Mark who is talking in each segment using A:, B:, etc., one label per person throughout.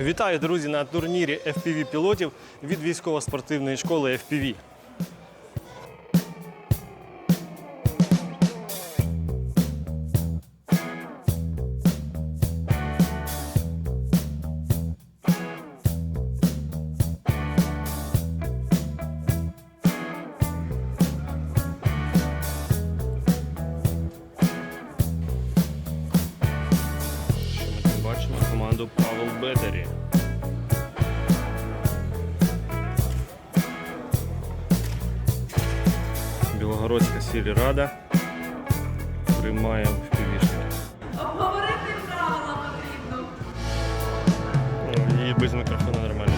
A: Вітаю, друзі, на турнірі FPV пілотів від військово-спортивної школи FPV. Команду Павел Бедері. Білогородська сільрада приймає впівішники.
B: Обговорити правила потрібно.
A: Її без мікрофона нормально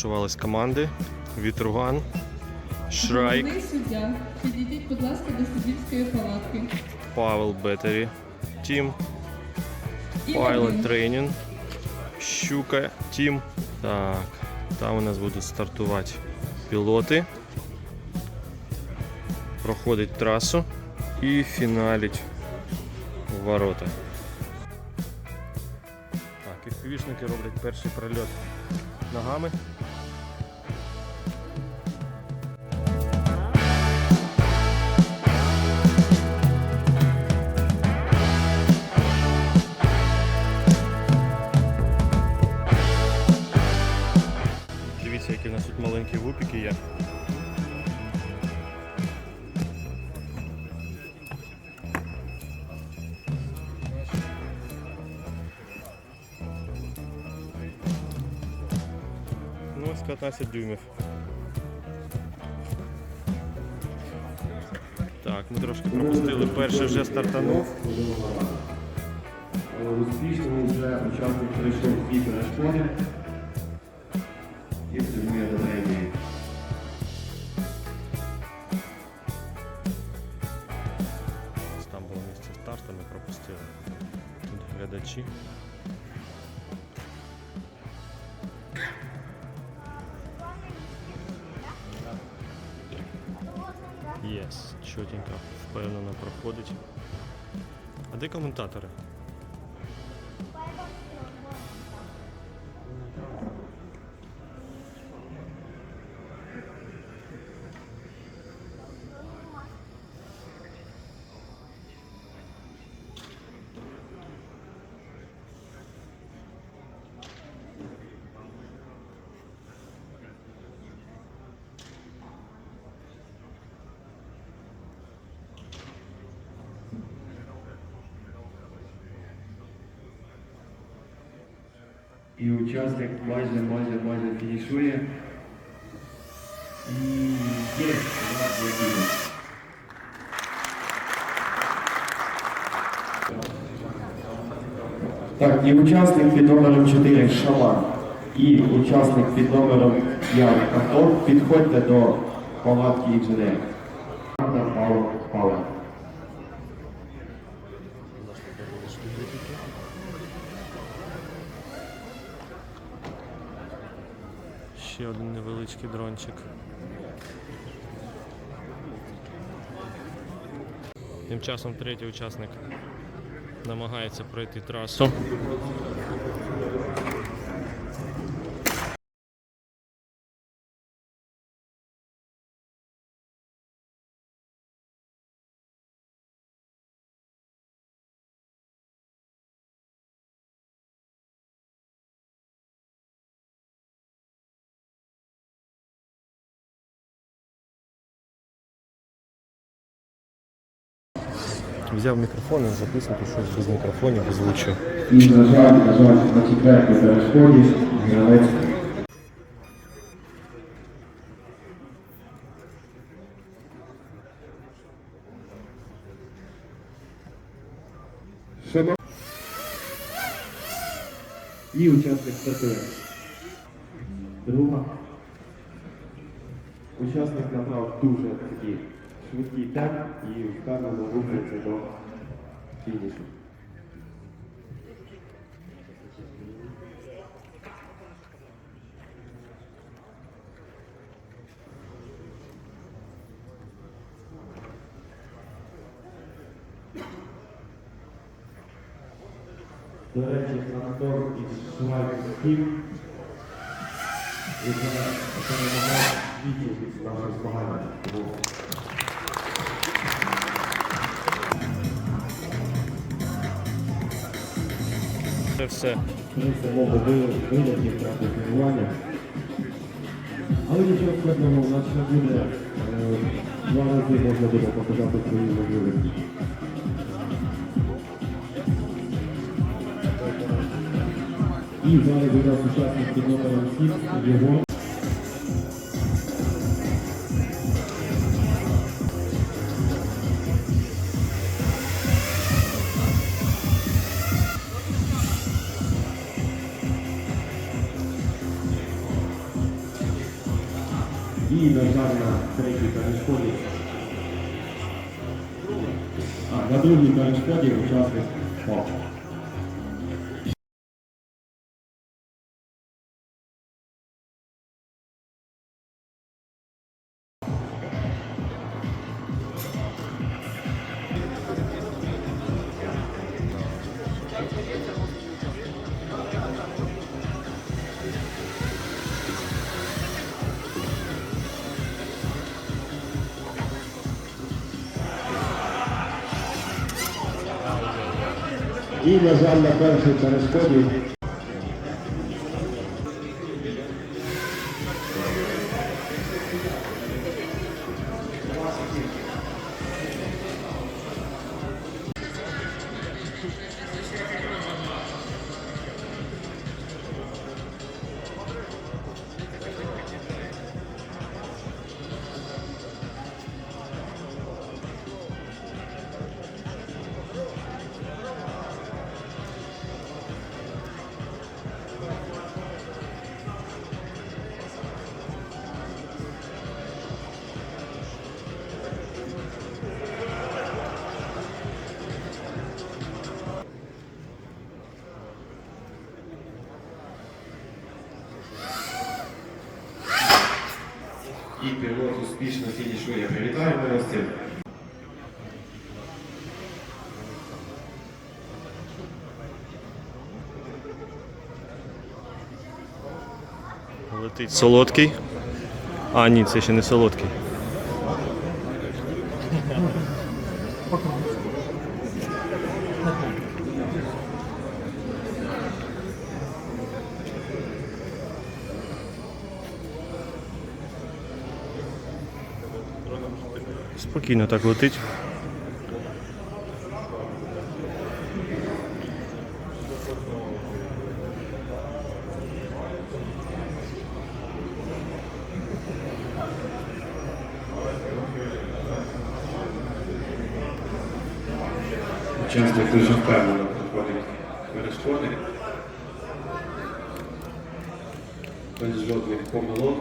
A: розташувались команди. Вітруган, Шрайк,
C: Головний суддя, підійдіть, будь ласка, до суддівської палатки.
A: Павел Бетері, Тім,
C: І один.
A: Training, Щука, Тім. Так, там у нас будуть стартувати пілоти. Проходить трасу і фіналить в ворота. Так, і фівішники роблять перший прольот ногами. Ось 15 дюймів. Так, ми трошки пропустили. Перший вже стартанув.
D: Успішно вже учасник прийшов в бій перешкоди і прямує до неї.
A: Там було місце старту, ми пропустили. Тут глядачі. Чотенько, впевнено проходить. А де коментатори?
D: І учасник майже, майже, майже фінішує. І є який. Так, і учасник під номером 4 Шаман. І учасник під номером 5 Антон. Підходьте до палатки інженерів.
A: Ще один невеличкий дрончик. Тим часом третій учасник намагається пройти трасу. Взяв мікрофон і записувати щось без мікрофонів, озвучив.
D: І, на жаль, на жаль, на четвертій перешкоді гравець Шано. І учасник стартує. Друга. Учасник набрав дуже такий швидкий темп і впевнено рухається до фінішу. До речі, трактор із Швайцьким вже перемагав віки від наших змагань.
A: Це все.
D: Це мова вилетів трапи тренування. Але нічого складного, у нас ще буде е, два рази можна буде показати свої можливості. І зараз у нас учасник під номером 7 Єгор. І, на жаль, на третій перешкоді. А, на другій перешкоді учасник впав. І, на жаль, на першій перешкоді і успішно я привітаю його з.
A: Летить солодкий. А, ні, це ще не солодкий. Спокійно так летить.
D: Учасник дуже впевнено проходить перешкоди. Без жодних помилок.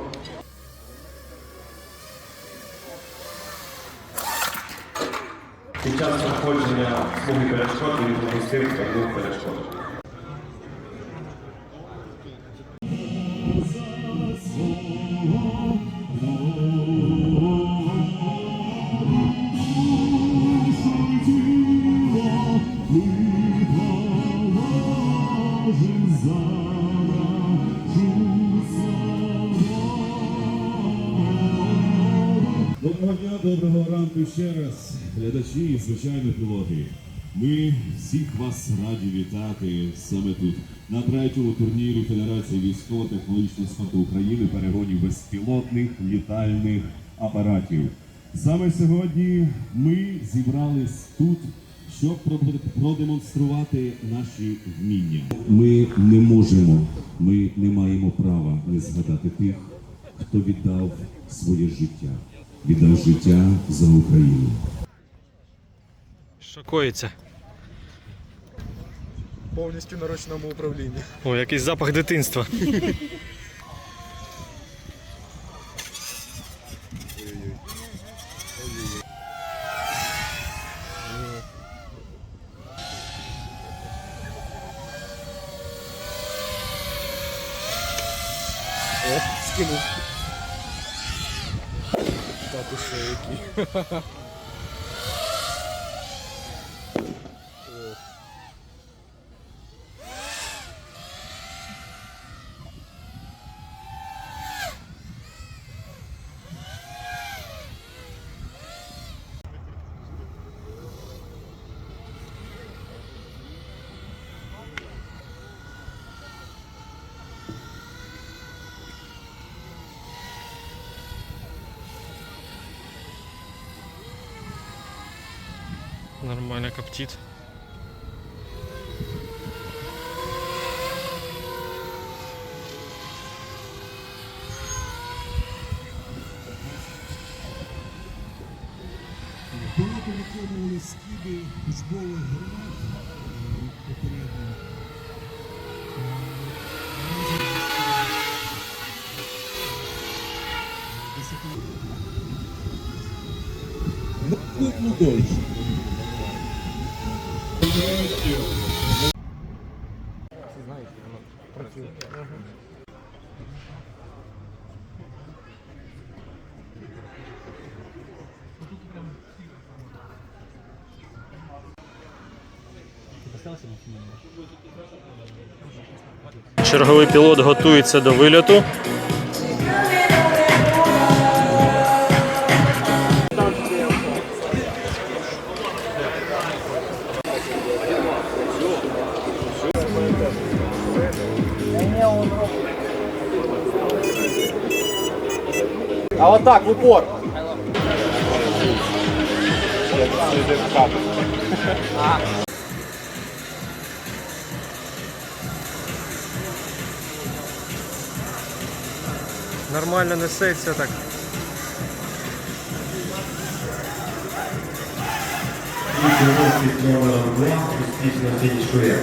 D: Під час проходження смуги перешкод він пропустив одну перешкоду.
E: Доброго дня, доброго ранку ще раз, глядачі і звичайно пілоти. Ми всіх вас раді вітати саме тут, на третьому турнірі Федерації військово-технологічного спорту України перегонів безпілотних літальних апаратів. Саме сьогодні ми зібрались тут, щоб про- продемонструвати наші вміння. Ми не можемо, ми не маємо права не згадати тих, хто віддав своє життя, віддав життя за Україну.
A: Шокується.
F: Повністю на ручному управлінні.
A: О, якийсь запах дитинства.
F: О, скинув. Так усе який.
G: Нормально коптит.
H: Було повиконували скиди пушбових гранат попередньо. Наступний дощ. Е, попередньо. Ну, дольше.
G: Черговий пілот готується до вильоту.
F: А отак, в упор.
G: Нормально несеться так.
D: І пілот під номером 2 успішно фінішує.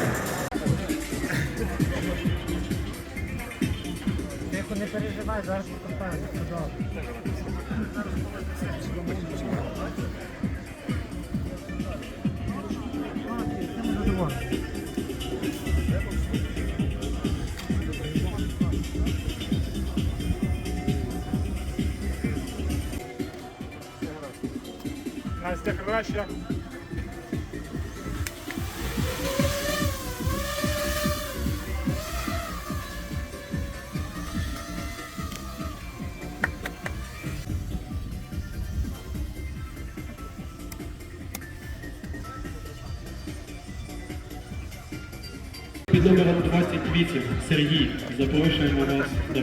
F: Настя краще.
A: Номером 28 Сергій. Запрошуємо вас до